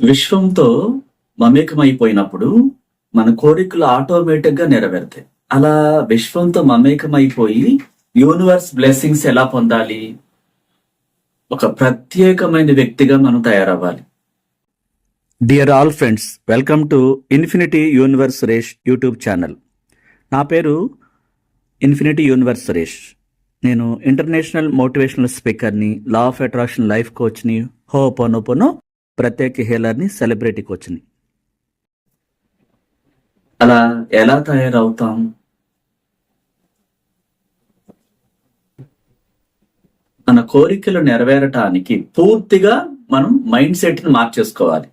విశ్వంతో మమేకమైపోయినప్పుడు మన కోరికలు ఆటోమేటిక్గా నెరవేరుతాయి. అలా విశ్వంతో మమేకమైపోయి యూనివర్స్ బ్లెస్సింగ్స్ ఎలా పొందాలి? ఒక ప్రత్యేకమైన వ్యక్తిగా మనం తయారవ్వాలి. Dear all friends welcome to infinity universe Suresh YouTube channel. నా పేరు ఇన్ఫినిటీ యూనివర్స్ సురేష్ నేను ఇంటర్నేషనల్ మోటివేషనల్ స్పీకర్ని లా ఆఫ్ అట్రాక్షన్ లైఫ్ కోచ్ని హోపోనోపోనో ప్రత్యేక హీలర్ని సెలబ్రిటీ కోచ్ని అలా ఎలా తయారవుతాం? మన కోరికలు నెరవేరటానికి పూర్తిగా మనం మైండ్ సెట్ని మార్చేసుకోవాలి.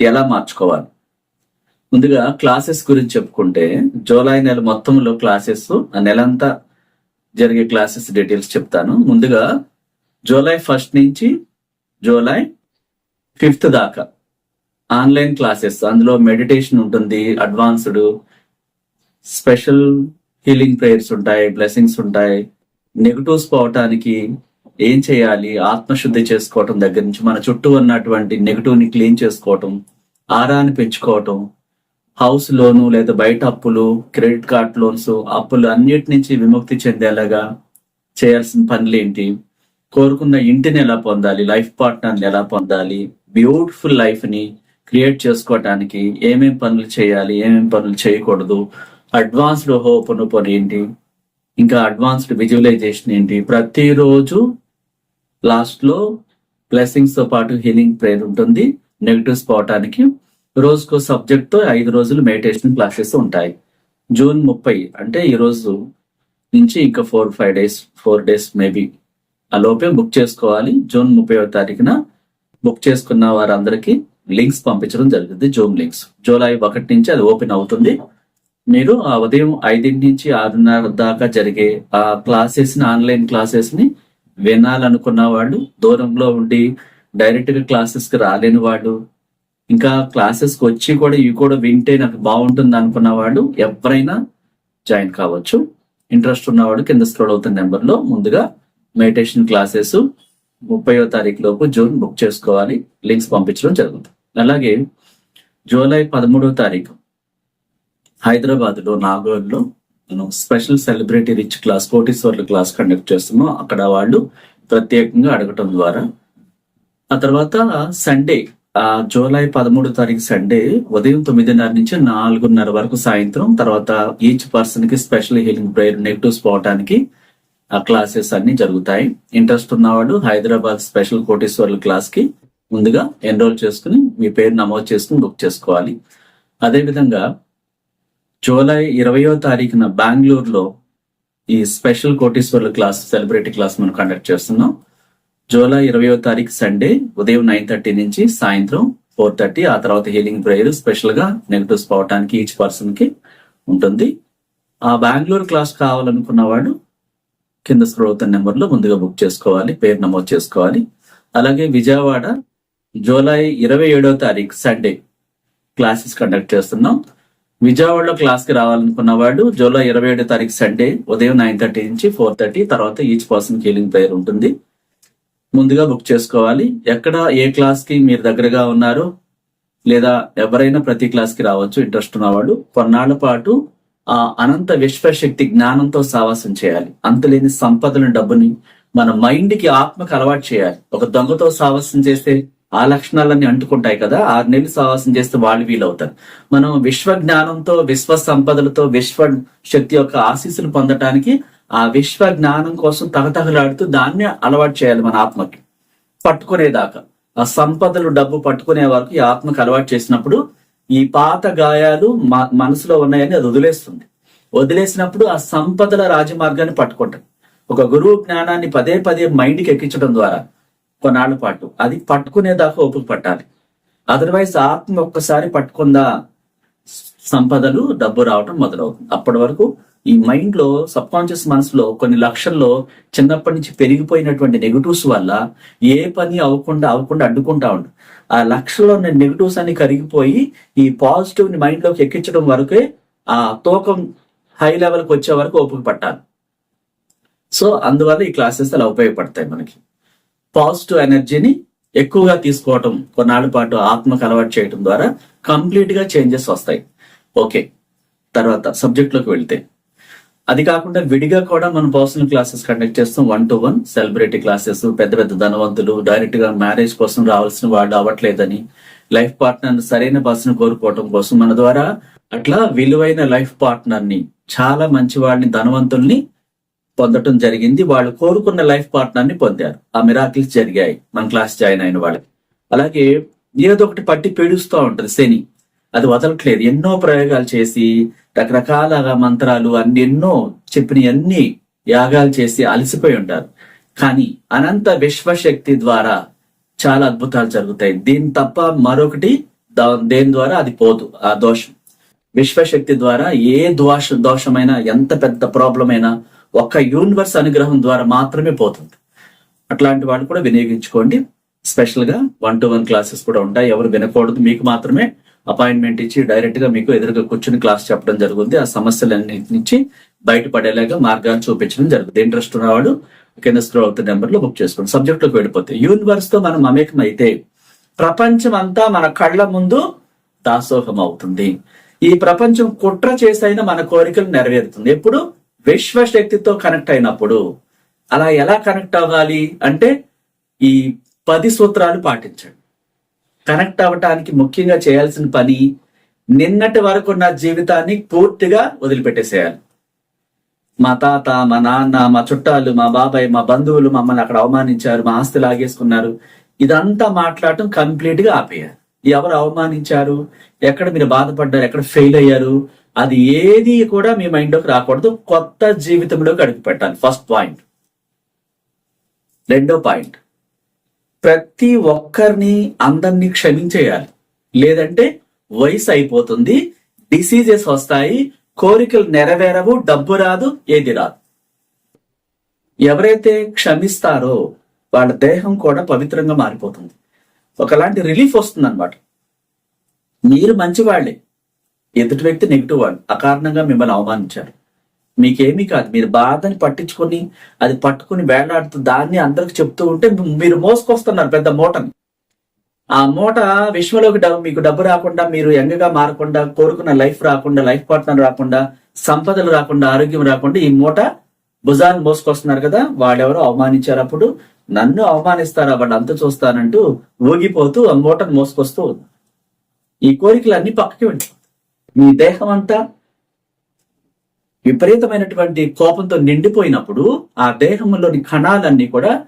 ఎలా మార్చుకోవాలి? ముందుగా క్లాసెస్ గురించి చెప్పుకుంటే జూలై నెల మొత్తంలో క్లాసెస్ ఆ నెలంతా జరిగే క్లాసెస్ డీటెయిల్స్ చెప్తాను. ముందుగా జూలై ఫస్ట్ నుంచి జూలై ఫిఫ్త్ దాకా. ఆన్లైన్ క్లాసెస్ అందులో మెడిటేషన్ ఉంటుంది అడ్వాన్స్డ్. స్పెషల్ హీలింగ్ ప్రేయర్స్ ఉంటాయి బ్లెస్సింగ్స్ ఉంటాయి. నెగటివ్స్ పోవటానికి ఏం చేయాలి? ఆత్మశుద్ధి చేసుకోవటం దగ్గర నుంచి మన చుట్టూ ఉన్నటువంటి నెగటివ్ని క్లీన్ చేసుకోవటం ఆరాన్ని పెంచుకోవటం హౌస్ లోను లేదా బయట అప్పులు క్రెడిట్ కార్డ్ లోన్స్ అప్పులు అన్నిటి నుంచి విముక్తి చెందేలాగా చేయాల్సిన పనులు ఏంటి? కోరుకున్న ఇంటిని ఎలా పొందాలి? లైఫ్ పార్ట్నర్ని ఎలా పొందాలి? బ్యూటిఫుల్ లైఫ్ని క్రియేట్ చేసుకోవటానికి ఏమేం పనులు చేయాలి ఏమేం పనులు చేయకూడదు అడ్వాన్స్డ్ హోప్ పని ఏంటి ఇంకా అడ్వాన్స్డ్ విజువలైజేషన్ ఏంటి ప్రతిరోజు లాస్ట్లో తో పాటు హీలింగ్ ప్రేయర్ ఉంటుంది నెగిటివ్స్ పోవటానికి రోజుకో సబ్జెక్ట్తో ఐదు రోజులు మెడిటేషన్ క్లాసెస్ ఉంటాయి. జూన్ ముప్పై అంటే ఈరోజు నుంచి ఇంకా four five days four days maybe ఆ లోపే బుక్ చేసుకోవాలి. జూన్ ముప్పై తారీఖున బుక్ చేసుకున్న వారందరికీ లింక్స్ పంపించడం జరుగుతుంది జూమ్ లింక్స్. జూలై ఒకటి నుంచి అది ఓపెన్ అవుతుంది. మీరు ఆ ఉదయం ఐదింటి నుంచి ఆరున్నర దాకా జరిగే ఆ క్లాసెస్ని ఆన్లైన్ క్లాసెస్ని వినాలనుకున్న వాళ్ళు దూరంలో ఉండి డైరెక్ట్గా క్లాసెస్కి రాలేని వాళ్ళు ఇంకా క్లాసెస్కి వచ్చి కూడా ఇవి కూడా వింటే నాకు బాగుంటుంది అనుకున్న వాళ్ళు ఎవరైనా జాయిన్ కావచ్చు. ఇంట్రెస్ట్ ఉన్నవాడు కింద స్క్రోల్ అవుతున్న నెంబర్లో ముందుగా మెడిటేషన్ క్లాసెస్ ముప్పైవ తారీఖు లోపు జూన్ బుక్ చేసుకోవాలి లింక్స్ పంపించడం జరుగుతుంది. అలాగే జూలై పదమూడవ తారీఖు హైదరాబాద్లో నాగోల్లో మనం స్పెషల్ సెలబ్రిటీ రిచ్ క్లాస్ కోటీశ్వర్ల క్లాస్ కండక్ట్ చేస్తున్నాం. అక్కడ వాళ్ళు ప్రత్యేకంగా అడగటం ద్వారా. ఆ తర్వాత సండే ఆ జూలై పదమూడు తారీఖు సండే ఉదయం తొమ్మిదిన్నర నుంచి నాలుగున్నర వరకు సాయంత్రం తర్వాత ఈచ్ పర్సన్కి స్పెషల్ హీలింగ్ ప్రేయర్ నెగిటివ్ పోవటానికి క్లాసెస్ అన్ని జరుగుతాయి. ఇంట్రెస్ట్ ఉన్నవాడు హైదరాబాద్ స్పెషల్ కోటేశ్వర్లు క్లాస్కి ముందుగా ఎన్రోల్ చేసుకుని మీ పేరు నమోదు చేసుకుని బుక్ చేసుకోవాలి. అదేవిధంగా జూలై ఇరవయో తారీఖున బెంగళూరులో ఈ స్పెషల్ కోటేశ్వర్ల క్లాస్ సెలబ్రిటీ క్లాస్ మనం కండక్ట్ చేస్తున్నాం. జూలై ఇరవయో తారీఖు సండే ఉదయం నైన్ థర్టీ నుంచి సాయంత్రం ఫోర్ థర్టీ. ఆ తర్వాత హీలింగ్ ప్రేయర్ స్పెషల్గా నెగటివ్స్ పోవటానికి ఈచ్ పర్సన్కి ఉంటుంది. ఆ బెంగళూరు క్లాస్ కావాలనుకున్న వాడు కింద స్క్రోల్ నెంబర్లో ముందుగా బుక్ చేసుకోవాలి పేరు నమోదు చేసుకోవాలి. అలాగే విజయవాడ జూలై ఇరవై ఏడో తారీఖు సండే క్లాసెస్ కండక్ట్ చేస్తున్నాం. విజయవాడలో క్లాస్కి రావాలనుకున్న వాడు జూలై ఇరవై ఏడో తారీఖు సండే ఉదయం నైన్ థర్టీ నుంచి ఫోర్ థర్టీ తర్వాత ఈచ్ పర్సన్ హీలింగ్ ప్రేయర్ ఉంటుంది. ముందుగా బుక్ చేసుకోవాలి. ఎక్కడ ఏ క్లాస్కి మీరు దగ్గరగా ఉన్నారు లేదా ఎవరైనా ప్రతి క్లాస్కి రావచ్చు ఇంట్రెస్ట్ ఉన్నవాడు. కొన్నాళ్ళ పాటు ఆ అనంత విశ్వశక్తి జ్ఞానంతో సావాసం చేయాలి. అంతలేని సంపదలను డబ్బుని మన మైండ్కి ఆత్మకు అలవాటు చేయాలి. ఒక దొంగతో సావాసం చేస్తే ఆ లక్షణాలన్నీ అంటుకుంటాయి కదా ఆరు నెలలు సావాసం చేస్తే వాళ్ళు వీలవుతారు. మనం విశ్వ జ్ఞానంతో విశ్వ సంపదలతో విశ్వ శక్తి యొక్క ఆశీస్సులు పొందటానికి ఆ విశ్వ జ్ఞానం కోసం తగతగలాడుతూ దాన్ని అలవాటు చేయాలి మన ఆత్మకి. పట్టుకునేదాకా. ఆ సంపదలు డబ్బు పట్టుకునే వరకు ఈ ఆత్మకు అలవాటు చేసినప్పుడు ఈ పాత గాయాలు మ- మనసులో ఉన్నాయని అది వదిలేస్తుంది. వదిలేసినప్పుడు ఆ సంపదల రాజమార్గాన్ని పట్టుకుంటాం. ఒక గురువు జ్ఞానాన్ని పదే పదే మైండ్కి ఎక్కించడం ద్వారా కొన్నాళ్ళ పాటు అది పట్టుకునేదాకా ఓపిక పట్టాలి. అదర్వైజ్ ఆత్మ ఒక్కసారి పట్టుకుందా సంపదలు డబ్బు రావటం మొదలవుతుంది. అప్పటి వరకు ఈ మైండ్లో సబ్ కాన్షియస్ మనసులో కొన్ని లక్షల్లో చిన్నప్పటి నుంచి పెరిగిపోయినటువంటి నెగటివ్స్ వల్ల ఏ పని అవ్వకుండా అవ్వకుండా అడ్డుకుంటా ఉండు. ఆ లక్షలో నెగటివ్స్ అన్ని కరిగిపోయి ఈ పాజిటివ్ని మైండ్లోకి ఎక్కించడం వరకే ఆ తూకం హై లెవెల్కి వచ్చే వరకు ఓపిక పట్టాలి. సో అందువల్ల ఈ క్లాసెస్ అలా ఉపయోగపడతాయి మనకి. పాజిటివ్ ఎనర్జీని ఎక్కువగా తీసుకోవటం కొన్నాళ్ళ పాటు ఆత్మకు అలవాటు చేయటం ద్వారా కంప్లీట్గా చేంజెస్ వస్తాయి. ఓకే. తర్వాత సబ్జెక్ట్లోకి వెళ్తే అది కాకుండా విడిగా కూడా మనం పర్సనల్ క్లాసెస్ కండక్ట్ చేస్తాం. One to one celebrity classes పెద్ద పెద్ద ధనవంతులు డైరెక్ట్గా మ్యారేజ్ కోసం రావాల్సిన వాళ్ళు అవ్వట్లేదని లైఫ్ పార్ట్నర్ సరైన పర్సన్ కోరుకోవటం కోసం మన ద్వారా అట్లా విలువైన లైఫ్ పార్ట్నర్ని చాలా మంచి వాళ్ళని ధనవంతుల్ని పొందటం జరిగింది. వాళ్ళు కోరుకున్న లైఫ్ పార్ట్నర్ని పొందారు. ఆ మిరాకిల్స్ జరిగాయి. మన క్లాస్ జాయిన్ అయిన వాళ్ళకి. అలాగే ఏదో ఒకటి పట్టి పీడుస్తూ ఉంటది శని. అది వదలట్లేదు. ఎన్నో ప్రయోగాలు చేసి రకరకాల మంత్రాలు అన్ని ఎన్నో చెప్పినవన్నీ యాగాలు చేసి అలసిపోయి ఉంటారు. కానీ అనంత విశ్వశక్తి ద్వారా చాలా అద్భుతాలు జరుగుతాయి. దీని తప్ప మరొకటి దేని ద్వారా? అది పోదు ఆ దోషం. విశ్వశక్తి ద్వారా ఏ దోష దోషమైనా ఎంత పెద్ద ప్రాబ్లం అయినా ఒక్క యూనివర్స్ అనుగ్రహం ద్వారా మాత్రమే పోతుంది. అట్లాంటి వాళ్ళు కూడా వినియోగించుకోండి. స్పెషల్గా వన్ టు వన్ క్లాసెస్ కూడా ఉంటాయి. ఎవరు వినకూడదు. మీకు మాత్రమే అపాయింట్మెంట్ ఇచ్చి డైరెక్ట్గా మీకు ఎదురుగా కూర్చుని క్లాస్ చెప్పడం జరుగుతుంది. ఆ సమస్యలన్నిటి నుంచి బయటపడేలాగా మార్గాలు చూపించడం జరుగుతుంది. ఇంట్రెస్ట్ ఉన్నవాడు కింద స్క్రోల్ అవుతున్న నెంబర్లో బుక్ చేసుకోండి. సబ్జెక్ట్లోకి వెళ్ళిపోతే యూనివర్స్తో మనం మమేకం అయితే ప్రపంచం అంతా మన కళ్ళ ముందు దాసోహం అవుతుంది. ఈ ప్రపంచం కుట్ర చేసైనా మన కోరికలు నెరవేరుతుంది. ఎప్పుడు? విశ్వశక్తితో కనెక్ట్ అయినప్పుడు. అలా ఎలా కనెక్ట్ అవ్వాలి అంటే ఈ పది సూత్రాలు పాటించండి. కనెక్ట్ అవ్వటానికి ముఖ్యంగా చేయాల్సిన పని నిన్నటి వరకు నా జీవితాన్ని పూర్తిగా వదిలిపెట్టేసేయాలి. మా తాత మా నాన్న మా చుట్టాలు మా బాబాయ్ మా బంధువులు మమ్మల్ని అక్కడ అవమానించారు మా ఆస్తి లాగేసుకున్నారు. ఇదంతా మాట్లాడటం కంప్లీట్గా ఆపేయాలి. ఎవరు అవమానించారు? ఎక్కడ మీరు బాధపడ్డారు? ఎక్కడ ఫెయిల్ అయ్యారు? అది ఏది కూడా మీ మైండ్లోకి రాకూడదు. కొత్త జీవితంలోకి అడుగు పెట్టాలి. First point. రెండో పాయింట్. ప్రతి ఒక్కరిని అందరినీ క్షమించేయాలి. లేదంటే వయసు అయిపోతుంది డిసీజెస్ వస్తాయి కోరికలు నెరవేరవు డబ్బు రాదు ఏది రాదు. ఎవరైతే క్షమిస్తారో వాళ్ళ దేహం కూడా పవిత్రంగా మారిపోతుంది. ఒకలాంటి రిలీఫ్ వస్తుంది అనమాట మీరు మంచివాళ్ళే ఎదుటి వ్యక్తి నెగిటివ్ వాళ్ళు. అకారణంగా మిమ్మల్ని అవమానించారు. మీకేమీ కాదు. మీరు బాధని పట్టించుకొని అది పట్టుకుని వేలాడుతూ దాన్ని అందరికి చెప్తూ ఉంటే మీరు మోసుకొస్తున్నారు పెద్ద మూటని. ఆ మూట విశ్వలోకి డబ్బు మీకు డబ్బు రాకుండా మీరు ఎంగగా మారకుండా కోరుకున్న లైఫ్ రాకుండా లైఫ్ పార్ట్నర్ రాకుండా సంపదలు రాకుండా ఆరోగ్యం రాకుండా ఈ మూట భుజాన్ని మోసుకొస్తున్నారు కదా వాడెవరో అవమానించారు అప్పుడు. నన్ను అవమానిస్తారా? వాళ్ళు అంత చూస్తానంటూ ఊగిపోతూ ఆ మూటను మోసుకొస్తూ ఉంది. ఈ కోరికలన్నీ పక్కకి ఉంటాయి మీ దేహం అంతా విపరీతమైనటువంటి కోపంతో నిండిపోయినప్పుడు ఆ దేహంలోని కణాలన్నీ కూడా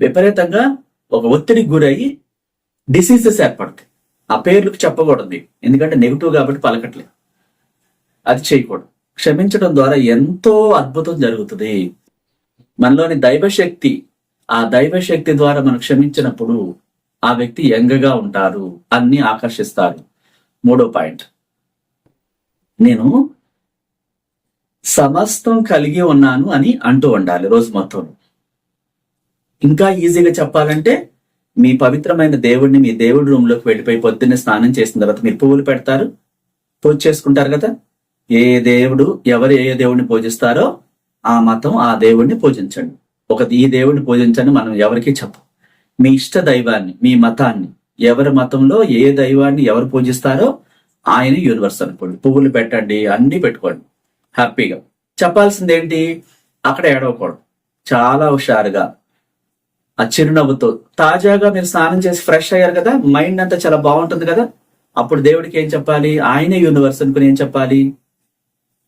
విపరీతంగా ఒక ఒత్తిడికి గురయ్యి డిసీజెస్ ఏర్పడతాయి. ఆ పేర్లకు చెప్పకూడదు ఎందుకంటే నెగిటివ్ కాబట్టి పలకట్లేదు. అది చేయకూడదు. క్షమించడం ద్వారా ఎంతో అద్భుతం జరుగుతుంది. మనలోని దైవశక్తి ఆ దైవశక్తి ద్వారా మనం క్షమించినప్పుడు ఆ వ్యక్తి యంగగా ఉంటారు అన్ని ఆకర్షిస్తారు. మూడో పాయింట్. నేను సమస్తం కలిగి ఉన్నాను అని అంటూ ఉండాలి రోజు మొత్తం. ఇంకా ఈజీగా చెప్పాలంటే మీ పవిత్రమైన దేవుడిని మీ దేవుడి రూమ్లోకి వెళ్ళిపోయి పొద్దున్నే స్నానం చేసిన తర్వాత మీరు పువ్వులు పెడతారు పూజ చేసుకుంటారు కదా? ఏ దేవుడు ఎవరు ఏ దేవుడిని పూజిస్తారో ఆ మతం ఆ దేవుడిని పూజించండి. ఒక ఈ దేవుడిని పూజించండి మనం ఎవరికి చెప్పం. మీ ఇష్ట దైవాన్ని మీ మతాన్ని ఎవరి మతంలో ఏ దైవాన్ని ఎవరు పూజిస్తారో ఆయన యూనివర్స్ అనుకోండి. పువ్వులు పెట్టండి అన్ని పెట్టుకోండి. హ్యాపీగా. చెప్పాల్సింది ఏంటి అక్కడ ఏడవకూడదు. చాలా హుషారుగా ఆ చిరునవ్వుతో తాజాగా మీరు స్నానం చేసి ఫ్రెష్ అయ్యారు కదా? మైండ్ అంతా చాలా బాగుంటుంది కదా? అప్పుడు దేవుడికి ఏం చెప్పాలి? ఆయనే యూనివర్స్ అనుకుని ఏం చెప్పాలి?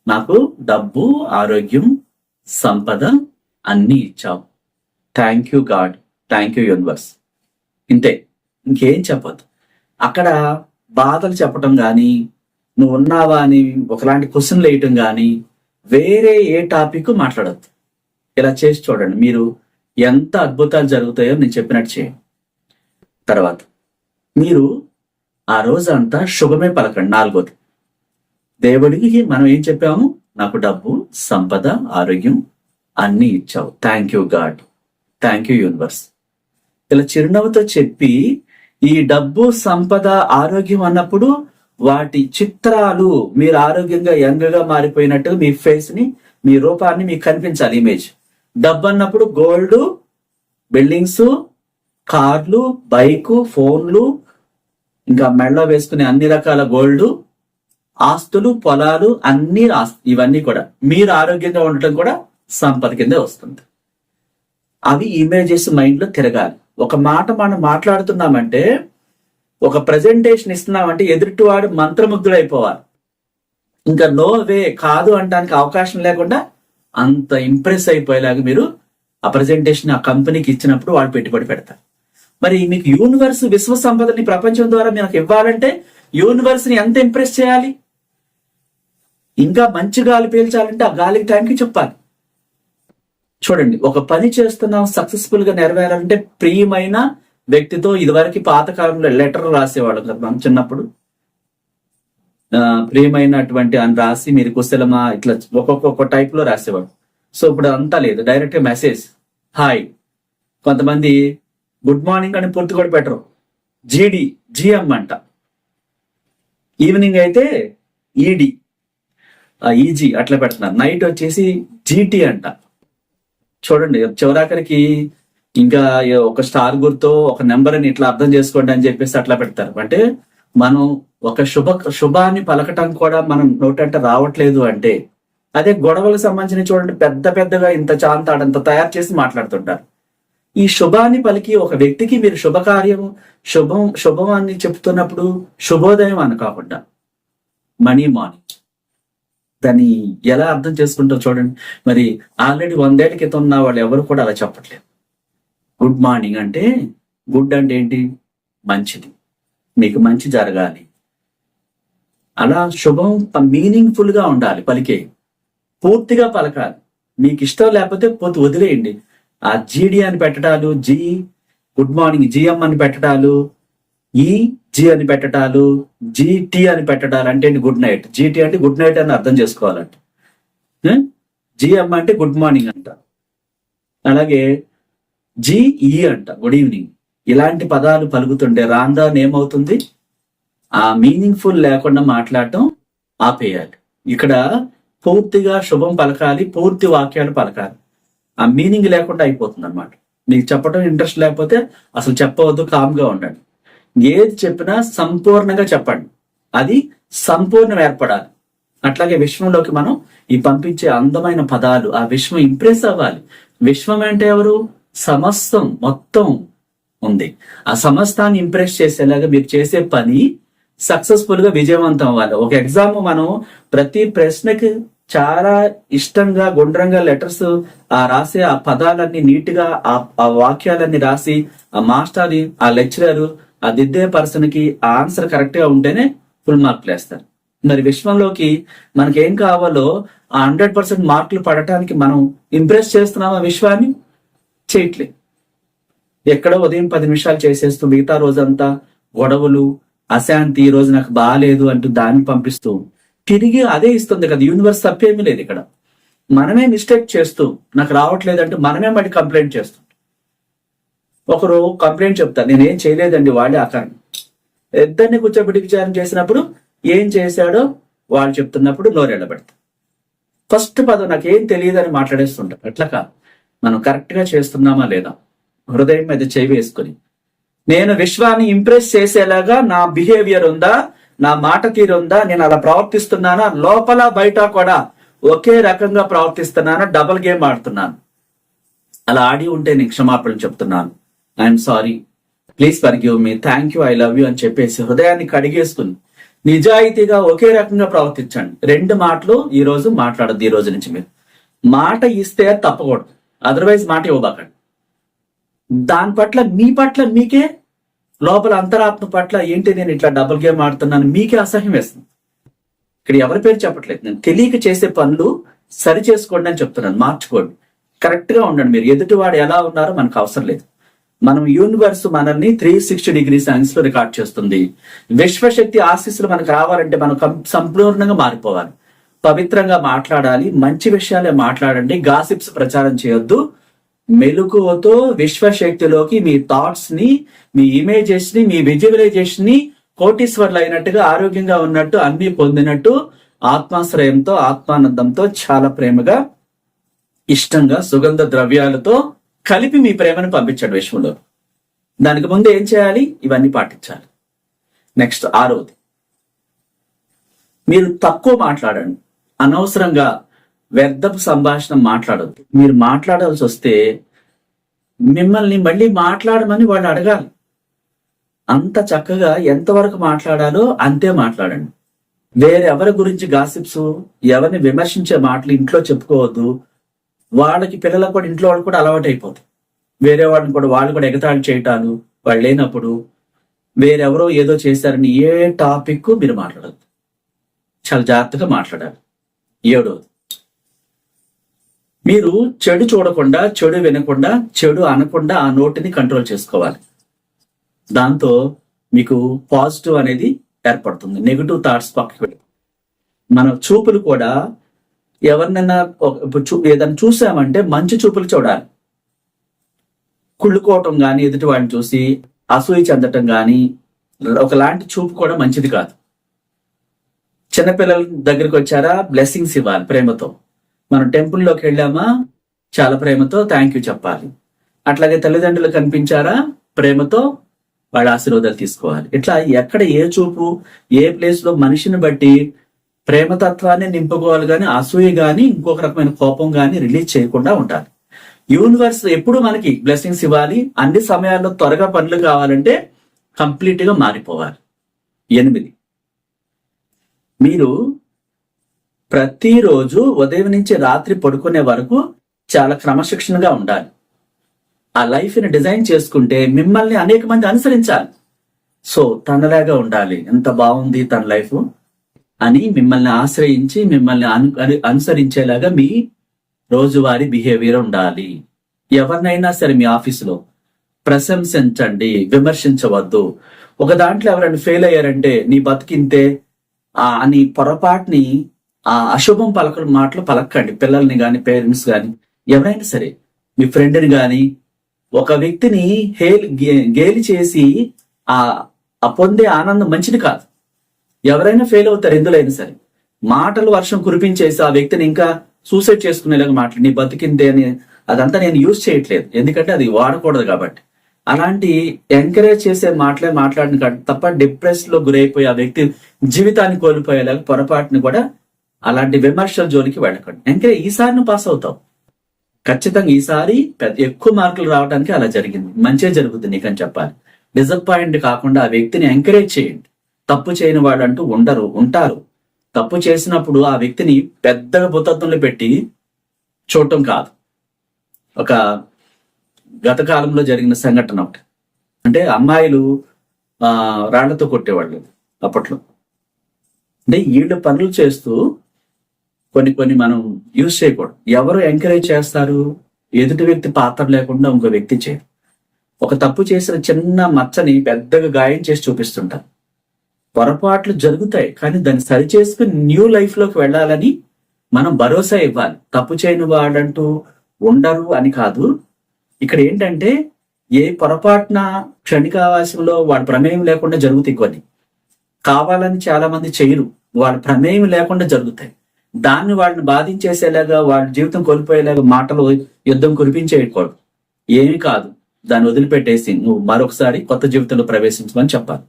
నాకు డబ్బు ఆరోగ్యం సంపద అన్ని ఇచ్చావు. Thank you god thank you universe ఇంతే. ఇంకేం చెప్పదు అక్కడ బాధలు చెప్పటం కానీ నువ్వు ఉన్నావా అని ఒకలాంటి క్వశ్చన్లు వేయటం కానీ వేరే ఏ టాపిక్ మాట్లాడద్దు. ఇలా చేసి చూడండి. మీరు ఎంత అద్భుతాలు జరుగుతాయో నేను చెప్పినట్టు చేయండి. తర్వాత మీరు ఆ రోజు అంతా శుభమే పలకండి. నాలుగోది దేవుడికి మనం ఏం చెప్పాము? నాకు డబ్బు సంపద ఆరోగ్యం అన్ని ఇచ్చావు. Thank you god thank you universe ఇలా చిరునవ్వుతో చెప్పి ఈ డబ్బు సంపద ఆరోగ్యం అన్నప్పుడు వాటి చిత్రాలు మీరు ఆరోగ్యంగా యంగ్గా మారిపోయినట్టు మీ ఫేస్ని మీ రూపాన్ని మీకు కనిపించాలి ఇమేజ్ డబ్బు అన్నప్పుడు గోల్డ్ బిల్డింగ్స్ కార్లు బైకు ఫోన్లు ఇంకా మెడలో వేసుకునే అన్ని రకాల గోల్డ్ ఆస్తులు పొలాలు అన్ని ఇవన్నీ కూడా. మీరు ఆరోగ్యంగా ఉండటం కూడా సంపద కిందే వస్తుంది. అవి ఇమేజెస్ మైండ్లో తిరగాలి. ఒక మాట మనం మాట్లాడుతున్నామంటే ఒక ప్రజెంటేషన్ ఇస్తున్నామంటే ఎదుటివాడు మంత్రముగ్ధుడైపోవాలి. ఇంకా నో వే కాదు అనడానికి అవకాశం లేకుండా అంత ఇంప్రెస్ అయిపోయేలాగా మీరు ఆ ప్రజెంటేషన్ ఆ కంపెనీకి ఇచ్చినప్పుడు వాళ్ళు పెట్టుబడి పెడతారు. మరి మీకు యూనివర్స్ విశ్వ సంపదని ప్రపంచం ద్వారా మీకు ఇవ్వాలంటే యూనివర్స్ని ఎంత ఇంప్రెస్ చేయాలి? ఇంకా మంచి గాలి పీల్చాలంటే ఆ గాలికి టైంకి చెప్పాలి. చూడండి ఒక పని చేస్తున్నాం సక్సెస్ఫుల్గా నెరవేరాలంటే ప్రియమైన వ్యక్తితో ఇదివరకు పాతకాలంలో లెటర్ రాసేవాడు కదా మనం చిన్నప్పుడు? ప్రియమైనటువంటి అని రాసి మీరు కుశలమా ఇట్లా ఒక్కొక్క టైప్లో రాసేవాడు సో ఇప్పుడు అంతా లేదు. డైరెక్ట్ మెసేజ్ హాయ్ కొంతమంది గుడ్ మార్నింగ్ అని పూర్తి కూడా పెట్టరు. జీడి జిఎం అంట. ఈవినింగ్ అయితే ఈడి ఈజీ అట్లా పెడుతున్నారు. నైట్ వచ్చేసి జీటీ అంట. చూడండి చివరాఖరికి ఇంకా ఒక స్టార్ గుర్తో ఒక నెంబర్ అని ఇట్లా అర్థం చేసుకోండి అని చెప్పేసి అట్లా పెడతారు. అంటే మనం ఒక శుభ శుభాన్ని పలకటం కూడా మనం నోటంట రావట్లేదు అంటే అదే గొడవలకు సంబంధించిన చూడండి పెద్ద పెద్దగా ఇంత చాంతాడంత తయారు చేసి మాట్లాడుతుంటారు. ఈ శుభాన్ని పలికి ఒక వ్యక్తికి మీరు శుభకార్యం శుభం శుభం అని చెప్తున్నప్పుడు శుభోదయం అని కాకుండా మనీ మార్నింగ్. దాన్ని ఎలా అర్థం చేసుకుంటారో చూడండి. మరి ఆల్రెడీ వందేళ్ళ క్రితం ఉన్న వాళ్ళు ఎవరు కూడా అలా చెప్పట్లేదు. గుడ్ మార్నింగ్ అంటే గుడ్ అంటే ఏంటి? మంచిది. మీకు మంచి జరగాలి. అలా శుభం మీనింగ్ఫుల్గా ఉండాలి పలికే. పూర్తిగా పలకాలి. మీకు ఇష్టం లేకపోతే పోతే వదిలేయండి. ఆ జీడి అని పెట్టడాలు జీ గుడ్ మార్నింగ్ జిఎం అని పెట్టడాలు ఈ జి అని పెట్టడాలు జిటి అని పెట్టడాలు అంటే గుడ్ నైట్. జిటి అంటే గుడ్ నైట్ అని అర్థం చేసుకోవాలంట. జిఎం అంటే గుడ్ మార్నింగ్ అంట. అలాగే జిఈ అంట గుడ్ ఈవినింగ్ ఇలాంటి పదాలు పలుకుతుంటే రాందాన్ ఏమవుతుంది? ఆ మీనింగ్ఫుల్ లేకుండా మాట్లాడటం ఆపేయాలి. ఇక్కడ పూర్తిగా శుభం పలకాలి పూర్తి వాక్యాలు పలకాలి. ఆ మీనింగ్ లేకుండా అయిపోతుంది అనమాట మీకు చెప్పడం ఇంట్రెస్ట్ లేకపోతే అసలు చెప్పవద్దు కామ్గా ఉండండి. ఏది చెప్పినా సంపూర్ణంగా చెప్పండి. అది సంపూర్ణం ఏర్పడాలి. అట్లాగే విశ్వంలోకి మనం ఈ పంపించే అందమైన పదాలు ఆ విశ్వం ఇంప్రెస్ అవ్వాలి. విశ్వం అంటే ఎవరు? సమస్తం మొత్తం ఉంది. ఆ సమస్తాన్ని ఇంప్రెస్ చేసేలాగా మీరు చేసే పని సక్సెస్ఫుల్గా విజయవంతం అవ్వాలి. ఒక ఎగ్జామ్ మనం ప్రతి ప్రశ్నకి చాలా ఇష్టంగా గుండ్రంగా లెటర్స్ ఆ రాసే ఆ పదాలన్నీ నీట్గా ఆ వాక్యాలన్నీ రాసి ఆ మాస్టర్ ఆ లెక్చరర్ ఆ దిద్దే పర్సన్కి ఆ ఆన్సర్ కరెక్ట్గా ఉంటేనే ఫుల్ మార్కులు వేస్తారు మరి విశ్వంలోకి మనకి ఏం కావాలో ఆ హండ్రెడ్ పర్సెంట్ మార్కులు పడటానికి మనం ఇంప్రెస్ చేస్తున్నామా విశ్వాన్ని? చేయట్లేదు ఎక్కడో ఉదయం పది నిమిషాలు చేసేస్తూ మిగతా రోజంతా గొడవలు అశాంతి ఈ రోజు నాకు బాగాలేదు అంటూ దాన్ని పంపిస్తూ తిరిగి అదే ఇస్తుంది కదా యూనివర్స్ తప్పేమీ లేదు ఇక్కడ. మనమే మిస్టేక్ చేస్తూ నాకు రావట్లేదు అంటే మనమే మళ్ళీ కంప్లైంట్ చేస్తాం. ఒకరు కంప్లైంట్ చెప్తారు నేనేం చేయలేదండి వాళ్ళే అకారణం ఇద్దరిని కూర్చోబెట్టి విచారం చేసినప్పుడు ఏం చేశాడో వాళ్ళు చెప్తున్నప్పుడు నోరెళ్ళబెడతారు. ఫస్ట్ పదం నాకు ఏం అని మాట్లాడేస్తుంటారు. అట్లా కాదు. మనం కరెక్ట్గా చేస్తున్నామా లేదా? హృదయం మీద చేయి వేసుకుని. నేను విశ్వాన్ని ఇంప్రెస్ చేసేలాగా నా బిహేవియర్ ఉందా? నా మాట తీరు ఉందా? నేను అలా ప్రవర్తిస్తున్నానా? లోపల బయట కూడా ఒకే రకంగా ప్రవర్తిస్తున్నానా? డబుల్ గేమ్ ఆడుతున్నాను. అలా ఆడి ఉంటే నేను క్షమాపణలు చెప్తున్నాను. I'm sorry please forgive me thank you I love you అని చెప్పేసి హృదయాన్ని కడిగేసుకుని నిజాయితీగా ఒకే రకంగా ప్రవర్తించండి. రెండు మాటలు ఈ రోజు మాట్లాడద్దు ఈ రోజు నుంచి మీరు. మాట ఇస్తే తప్పకూడదు. అదర్వైజ్ మాట ఇవ్వబాకండి. దాని పట్ల మీ పట్ల మీకే లోపల అంతరాత్మ పట్ల ఏంటి నేను ఇట్లా డబుల్ గేమ్ ఆడుతున్నాను మీకే అసహ్యం వేస్తుంది. ఇక్కడ ఎవరి పేరు చెప్పట్లేదు. నేను తెలియక చేసే పనులు సరి చేసుకోండి అని చెప్తున్నాను. మార్చుకోండి. కరెక్ట్గా ఉండండి మీరు. ఎదుటివాడు ఎలా ఉన్నారో మనకు అవసరం లేదు. మనం యూనివర్స్ మనల్ని త్రీ సిక్స్టీ డిగ్రీ సైన్స్లో రికార్డ్ చేస్తుంది. విశ్వశక్తి ఆశీస్సులు మనకు రావాలంటే మనం సంపూర్ణంగా మారిపోవాలి. పవిత్రంగా మాట్లాడాలి మంచి విషయాలే మాట్లాడండి గాసిప్స్ ప్రచారం చేయొద్దు. మెలకువతో విశ్వశక్తిలోకి మీ థాట్స్ని మీ ఇమేజెస్ని మీ విజువలైజేషన్ని కోటీశ్వర్లు అయినట్టుగా ఆరోగ్యంగా ఉన్నట్టు అన్ని పొందినట్టు ఆత్మాశ్రయంతో ఆత్మానందంతో చాలా ప్రేమగా ఇష్టంగా సుగంధ ద్రవ్యాలతో కలిపి మీ ప్రేమను పంపించండి విశ్వంలో. దానికి ముందు ఏం చేయాలి? ఇవన్నీ పాటించాలి. నెక్స్ట్ ఆరోది మీరు తక్కువ మాట్లాడండి. అనవసరంగా వ్యర్థపు సంభాషణ మాట్లాడద్దు మీరు మాట్లాడాల్సి వస్తే మిమ్మల్ని మళ్ళీ మాట్లాడమని వాళ్ళు అడగాలి. అంత చక్కగా ఎంతవరకు మాట్లాడాలో అంతే మాట్లాడండి. వేరెవరి గురించి గాసిప్స్ ఎవరిని విమర్శించే మాటలు ఇంట్లో చెప్పుకోవద్దు. వాళ్ళకి పిల్లలకు కూడా ఇంట్లో వాళ్ళు కూడా అలవాటు అయిపోతుంది వేరే వాళ్ళని కూడా వాళ్ళు కూడా ఎగతాళి చేయటాలు వాళ్ళు లేనప్పుడు వేరెవరో ఏదో చేశారని ఏ టాపిక్ మీరు మాట్లాడద్దు. చాలా జాగ్రత్తగా మాట్లాడాలి. ఏడవది మీరు చెడు చూడకుండా చెడు వినకుండా చెడు అనకుండా ఆ నోటిని కంట్రోల్ చేసుకోవాలి. దాంతో మీకు పాజిటివ్ అనేది ఏర్పడుతుంది. నెగిటివ్ థాట్స్ పక్కకి వెళ్ళి మన చూపులు కూడా ఎవరినైనా చూ ఏదైనా చూసామంటే మంచి చూపులు చూడాలి. కుళ్ళుకోవటం కానీ ఎదుటి వాడిని చూసి అసూయ చెందటం కానీ ఒకలాంటి చూపు కూడా మంచిది కాదు. చిన్నపిల్లల దగ్గరికి వచ్చారా? బ్లెస్సింగ్స్ ఇవ్వాలి ప్రేమతో. మనం టెంపుల్లోకి వెళ్ళామా? చాలా ప్రేమతో థ్యాంక్ యూ చెప్పాలి. అట్లాగే తల్లిదండ్రులు కనిపించారా? ప్రేమతో వాళ్ళ ఆశీర్వాదాలు తీసుకోవాలి. ఇట్లా ఎక్కడ ఏ చూపు ఏ ప్లేస్లో మనిషిని బట్టి ప్రేమతత్వాన్ని నింపుకోవాలి కానీ అసూయ కానీ ఇంకొక రకమైన కోపం కానీ రిలీజ్ చేయకుండా ఉండాలి. యూనివర్స్ ఎప్పుడు మనకి బ్లెస్సింగ్స్ ఇవ్వాలి? అన్ని సమయాల్లో త్వరగా పనులు కావాలంటే కంప్లీట్గా మారిపోవాలి. ఎనిమిది. మీరు ప్రతిరోజు ఉదయం నుంచి రాత్రి పడుకునే వరకు చాలా క్రమశిక్షణగా ఉండాలి. ఆ లైఫ్ని డిజైన్ చేసుకుంటే మిమ్మల్ని అనేక మంది అనుసరించాలి. సో తనలాగా ఉండాలి. ఎంత బాగుంది తన లైఫ్ అని మిమ్మల్ని ఆశ్రయించి మిమ్మల్ని అను అనుసరించేలాగా మీ రోజువారీ బిహేవియర్ ఉండాలి. ఎవరినైనా సరే మీ ఆఫీసులో ప్రశంసించండి విమర్శించవద్దు. ఒక దాంట్లో ఎవరైనా ఫెయిల్ అయ్యారంటే నీ బతికింతే అని పొరపాటుని ఆ అశుభం పలక మాటలు పలకండి. పిల్లల్ని గాని పేరెంట్స్ గాని ఎవరైనా సరే మీ ఫ్రెండ్ని గాని ఒక వ్యక్తిని హేలి గే- గేలి చేసి ఆ ఆ పొందే ఆనందం మంచిది కాదు. ఎవరైనా ఫెయిల్ అవుతారు ఎందులైనా సరే. మాటలు వర్షం కురిపించేసి ఆ వ్యక్తిని ఇంకా సూసైడ్ చేసుకునేలాగా మాట్లాడి. నీ బతికిందే అని అదంతా నేను యూజ్ చేయట్లేదు. ఎందుకంటే అది వాడకూడదు కాబట్టి. అలాంటి ఎంకరేజ్ చేసే మాటలే మాట్లాడిన తప్ప డిప్రెస్లో గురైపోయి ఆ వ్యక్తి జీవితాన్ని కోల్పోయేలాగా పొరపాటుని కూడా అలాంటి విమర్శల జోలికి వెళ్ళకండి. ఎంకరేజ్ ఈసారి నువ్వు పాస్ అవుతావు. ఖచ్చితంగా ఈసారి పెద్ద ఎక్కువ మార్కులు రావడానికి అలా జరిగింది. మంచిగా జరుగుతుంది నీకని చెప్పాలి. డిసప్పాయింట్ కాకుండా ఆ వ్యక్తిని ఎంకరేజ్ చేయండి. తప్పు చేయని వాళ్ళు అంటూ ఉండరు ఉంటారు. తప్పు చేసినప్పుడు ఆ వ్యక్తిని పెద్దగా భూతత్వంలో పెట్టి చూడటం కాదు. ఒక గత కాలంలో జరిగిన సంఘటన ఒకటి. అంటే అమ్మాయిలు ఆ రాళ్ళతో కొట్టేవాళ్ళు అప్పట్లో. అంటే వీళ్ళు పనులు చేస్తూ కొన్ని కొన్ని మనం యూజ్ చేయకూడదు. ఎవరు ఎంకరేజ్ చేస్తారు? ఎదుటి వ్యక్తి పాత్ర లేకుండా ఇంకో వ్యక్తి చేయరు ఒక తప్పు చేసిన చిన్న మచ్చని పెద్దగా గాయం చేసి చూపిస్తుంటారు. పొరపాట్లు జరుగుతాయి కానీ దాన్ని సరి చేసుకుని న్యూ లైఫ్లోకి వెళ్ళాలని మనం భరోసా ఇవ్వాలి. తప్పు చేయని వాడంటూ ఉండరు అని కాదు ఇక్కడ ఏంటంటే ఏ పొరపాటున క్షణికావాసంలో వాడి ప్రమేయం లేకుండా జరుగుతాయి కొన్ని కావాలని చాలా మంది చేయరు. వాళ్ళ ప్రమేయం లేకుండా జరుగుతాయి. దాన్ని వాళ్ళని బాధించేసేలాగా వాళ్ళ జీవితం కోల్పోయేలాగా మాటలు యుద్ధం కురిపించేయకూడదు. ఏమీ కాదు. దాన్ని వదిలిపెట్టేసి నువ్వు మరొకసారి కొత్త జీవితంలో ప్రవేశించమని చెప్పాలి.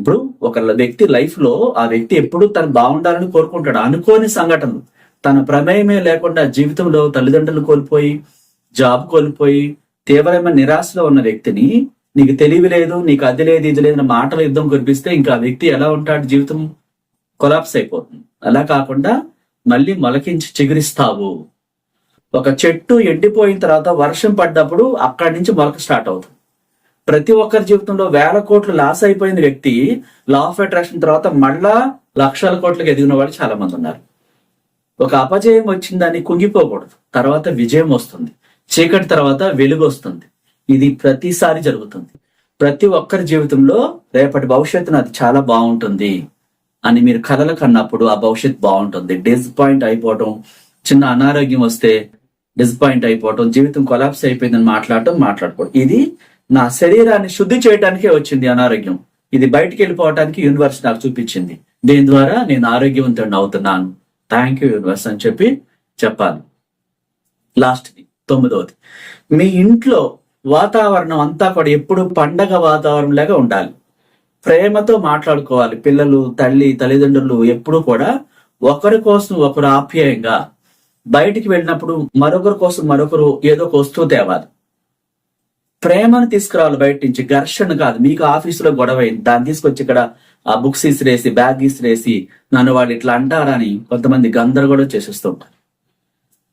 ఇప్పుడు ఒక వ్యక్తి లైఫ్లో ఆ వ్యక్తి ఎప్పుడు తను బాగుండాలని కోరుకుంటాడు. అనుకోని సంఘటనలు. తన ప్రమేయమే లేకుండా జీవితంలో తల్లిదండ్రులు కోల్పోయి జాబ్ కోల్పోయి తీవ్రమైన నిరాశలో ఉన్న వ్యక్తిని నీకు తెలివి లేదు నీకు అది లేదు ఇది లేదు మాటల యుద్ధం కురిపిస్తే ఇంకా ఆ వ్యక్తి ఎలా ఉంటాడు? జీవితం కొలాప్స్ అయిపోతుంది. అలా కాకుండా మళ్ళీ మొలకించి చిగురిస్తావు. ఒక చెట్టు ఎండిపోయిన తర్వాత వర్షం పడ్డప్పుడు అక్కడి నుంచి మొలక స్టార్ట్ అవుతుంది. ప్రతి ఒక్కరి జీవితంలో వేల కోట్లు లాస్ అయిపోయిన వ్యక్తి లా ఆఫ్ అట్రాక్షన్ తర్వాత మళ్ళా లక్షల కోట్లకు ఎదిగిన వాళ్ళు చాలా మంది ఉన్నారు. ఒక అపజయం వచ్చిందని కుంగిపోకూడదు. తర్వాత విజయం వస్తుంది. చీకటి తర్వాత వెలుగు వస్తుంది. ఇది ప్రతిసారి జరుగుతుంది. ప్రతి ఒక్కరి జీవితంలో రేపటి భవిష్యత్తు అది చాలా బాగుంటుంది అని మీరు కలలు కన్నప్పుడు ఆ భవిష్యత్ బాగుంటుంది. డిసప్పాయింట్ అయిపోవటం చిన్న అనారోగ్యం వస్తే డిసప్పాయింట్ అయిపోవటం జీవితం కొలాప్స్ అయిపోయిందని మాట్లాడటం మాట్లాడుకోవడం ఇది నా శరీరాన్ని శుద్ధి చేయడానికే వచ్చింది అనారోగ్యం. ఇది బయటికి వెళ్ళిపోవటానికి యూనివర్స్ నాకు చూపించింది. దీని ద్వారా నేను ఆరోగ్యవంతుడిని అవుతున్నాను. థ్యాంక్ యూ యూనివర్స్ అని చెప్పి చెప్పాలి. లాస్ట్ తొమ్మిదవది మీ ఇంట్లో వాతావరణం అంతా కూడా ఎప్పుడు పండగ వాతావరణం లాగా ఉండాలి. ప్రేమతో మాట్లాడుకోవాలి. పిల్లలు తల్లి తల్లిదండ్రులు ఎప్పుడూ కూడా ఒకరి కోసం ఒకరు ఆప్యాయంగా బయటికి వెళ్ళినప్పుడు మరొకరి కోసం మరొకరు ఏదో ఒక వస్తువు తేవాలి. ప్రేమను తీసుకురావాలి బయట నుంచి. ఘర్షణ కాదు. మీకు ఆఫీసులో గొడవ అయింది దాన్ని తీసుకొచ్చి ఇక్కడ ఆ బుక్స్ ఇసిరేసి బ్యాగ్ ఇసిరేసి నన్ను వాళ్ళు ఇట్లా అంటారని కొంతమంది గందరగోళం చేసేస్తుంటారు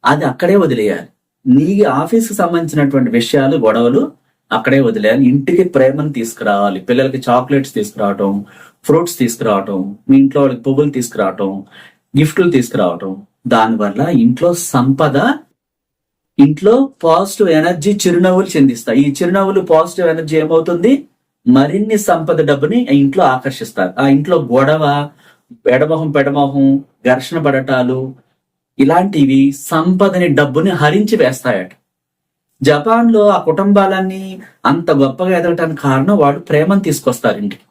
అది అక్కడే వదిలేయాలి. నీ ఆఫీస్కి సంబంధించినటువంటి విషయాలు గొడవలు అక్కడే వదిలేయాలి ఇంటికి ప్రేమను తీసుకురావాలి. పిల్లలకి చాక్లెట్స్ తీసుకురావటం ఫ్రూట్స్ తీసుకురావటం మీ ఇంట్లో వాళ్ళకి పువ్వులు తీసుకురావటం గిఫ్ట్లు తీసుకురావటం. దానివల్ల ఇంట్లో సంపద ఇంట్లో పాజిటివ్ ఎనర్జీ చిరునవ్వులు చెందిస్తాయి. ఈ చిరునవ్వులు పాజిటివ్ ఎనర్జీ ఏమవుతుంది? మరిన్ని సంపద డబ్బుని ఆ ఇంట్లో ఆకర్షిస్తారు. ఆ ఇంట్లో గొడవ ఎడమొహం పెడమొహం ఘర్షణ పడటాలు ఇలాంటివి సంపదని డబ్బుని హరించి వేస్తాయట. జపాన్లో ఆ కుటుంబాలన్నీ అంత గొప్పగా ఎదగటానికి కారణం వాళ్ళు ప్రేమను తీసుకొస్తారు ఇంటికి.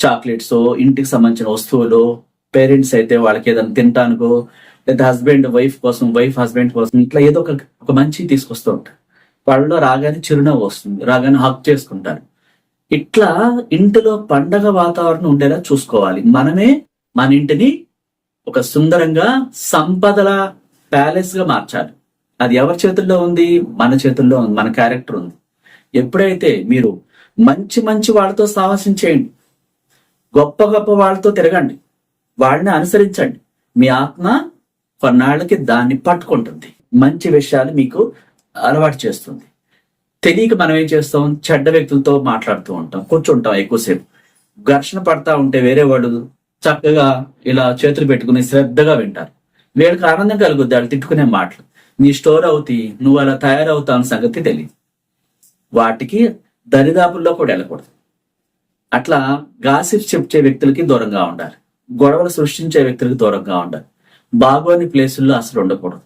చాక్లెట్స్ ఇంటికి సంబంధించిన వస్తువులు పేరెంట్స్ అయితే వాళ్ళకి ఏదైనా తినటానికో లేదా హస్బెండ్ వైఫ్ కోసం వైఫ్ హస్బెండ్ కోసం ఇట్లా ఏదో ఒక ఒక మంచి తీసుకొస్తూ ఉంటారు. వాళ్ళలో రాగానే చిరునవ్వు వస్తుంది రాగానే హక్ చేసుకుంటారు. ఇట్లా ఇంటిలో పండగ వాతావరణం ఉండేలా చూసుకోవాలి. మనమే మన ఇంటిని ఒక సుందరంగా సంపదల ప్యాలెస్గా మార్చాలి అది ఎవరి చేతుల్లో ఉంది? మన చేతుల్లో ఉంది. మన క్యారెక్టర్ ఉంది. ఎప్పుడైతే మీరు మంచి మంచి వాళ్ళతో సాహసం చేయండి గొప్ప గొప్ప వాళ్ళతో తిరగండి వాళ్ళని అనుసరించండి మీ ఆత్మ కొన్నాళ్ళకి దాన్ని పట్టుకుంటుంది. మంచి విషయాలు మీకు అలవాటు చేస్తుంది. తెలియక మనం ఏం చేస్తాం? చెడ్డ వ్యక్తులతో మాట్లాడుతూ ఉంటాం కూర్చుంటాం ఎక్కువసేపు. ఘర్షణ పడతా ఉంటే వేరే వాళ్ళు చక్కగా ఇలా చేతులు పెట్టుకుని శ్రద్ధగా వింటారు. వీళ్ళకి ఆనందం కలుగుద్ది వాళ్ళు తిట్టుకునే మాటలు. నీ స్టోర్ అవుతాయి నువ్వు అలా తయారవుతావు అన్న సంగతి తెలియదు వాటికి దరిదాపుల్లో కూడా వెళ్ళకూడదు. అట్లా గాసిప్స్ చెప్పే వ్యక్తులకి దూరంగా ఉండాలి. గొడవలు సృష్టించే వ్యక్తులకి దూరంగా ఉండాలి. బాగోని ప్లేసుల్లో అసలు ఉండకూడదు.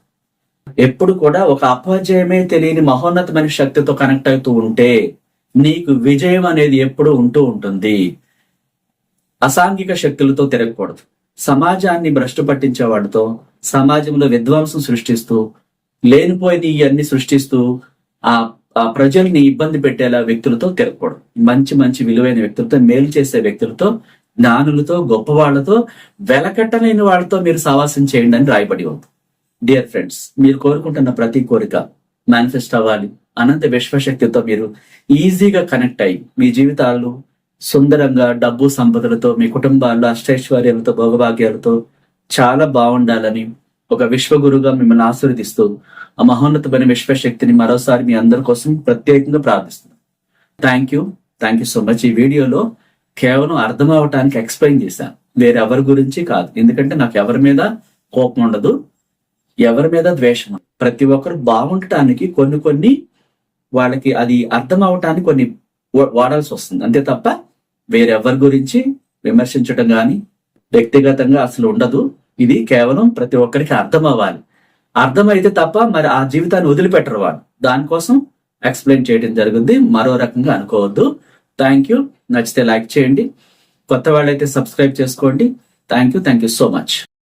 ఎప్పుడు కూడా ఒక అపజయమే తెలియని మహోన్నతమైన శక్తితో కనెక్ట్ అవుతూ ఉంటే నీకు విజయం అనేది ఎప్పుడు ఉంటూ ఉంటుంది. అసాంఘిక శక్తులతో తిరగకూడదు. సమాజాన్ని భ్రష్టు పట్టించే వాడితో సమాజంలో విధ్వంసం సృష్టిస్తూ లేనిపోయిన ఇవన్నీ సృష్టిస్తూ ఆ ఆ ప్రజల్ని ఇబ్బంది పెట్టేలా వ్యక్తులతో తిరగకూడదు. మంచి మంచి విలువైన వ్యక్తులతో మేలు చేసే వ్యక్తులతో జ్ఞానులతో గొప్ప వాళ్ళతో వెలకట్టలేని వాళ్ళతో మీరు సావాసం చేయండి అని రాయబడి ఉంది. డియర్ ఫ్రెండ్స్ మీరు కోరుకుంటున్న ప్రతి కోరిక మేనిఫెస్ట్ అవ్వాలి. అనంత విశ్వశక్తితో మీరు ఈజీగా కనెక్ట్ అయ్యి మీ జీవితాలు సుందరంగా డబ్బు సంపదలతో మీ కుటుంబాల్లో అష్టైశ్వర్యాలతో భోగభాగ్యాలతో చాలా బాగుండాలని ఒక విశ్వగురుగా మిమ్మల్ని ఆశీర్వదిస్తూ ఆ మహోన్నతమైన విశ్వశక్తిని మరోసారి మీ అందరి కోసం ప్రత్యేకంగా ప్రార్థిస్తున్నాను thank you thank you so much ఈ వీడియోలో కేవలం అర్థం అవటానికి ఎక్స్ప్లెయిన్ చేశాను. వేరే ఎవరి గురించి కాదు. ఎందుకంటే నాకు ఎవరి మీద కోపం ఉండదు ఎవరి మీద ద్వేషం ప్రతి ఒక్కరు బాగుండటానికి కొన్ని కొన్ని వాళ్ళకి అది అర్థం అవటానికి కొన్ని వా- వాడాల్సి వస్తుంది. అంతే తప్ప వేరెవరి గురించి విమర్శించడం కానీ వ్యక్తిగతంగా అసలు ఉండదు. ఇది కేవలం ప్రతి ఒక్కరికి అర్థం అవ్వాలి అర్థమైతే తప్ప మరి ఆ జీవితాన్ని వదిలిపెట్టరు వాళ్ళు. దానికోసం ఎక్స్ప్లెయిన్ చేయడం జరుగుద్ది మరో రకంగా అనుకోవద్దు. Thank you. నచ్చితే లైక్ చేయండి. కొత్త వాళ్ళైతే సబ్స్క్రైబ్ చేసుకోండి. Thank you. Thank you so much.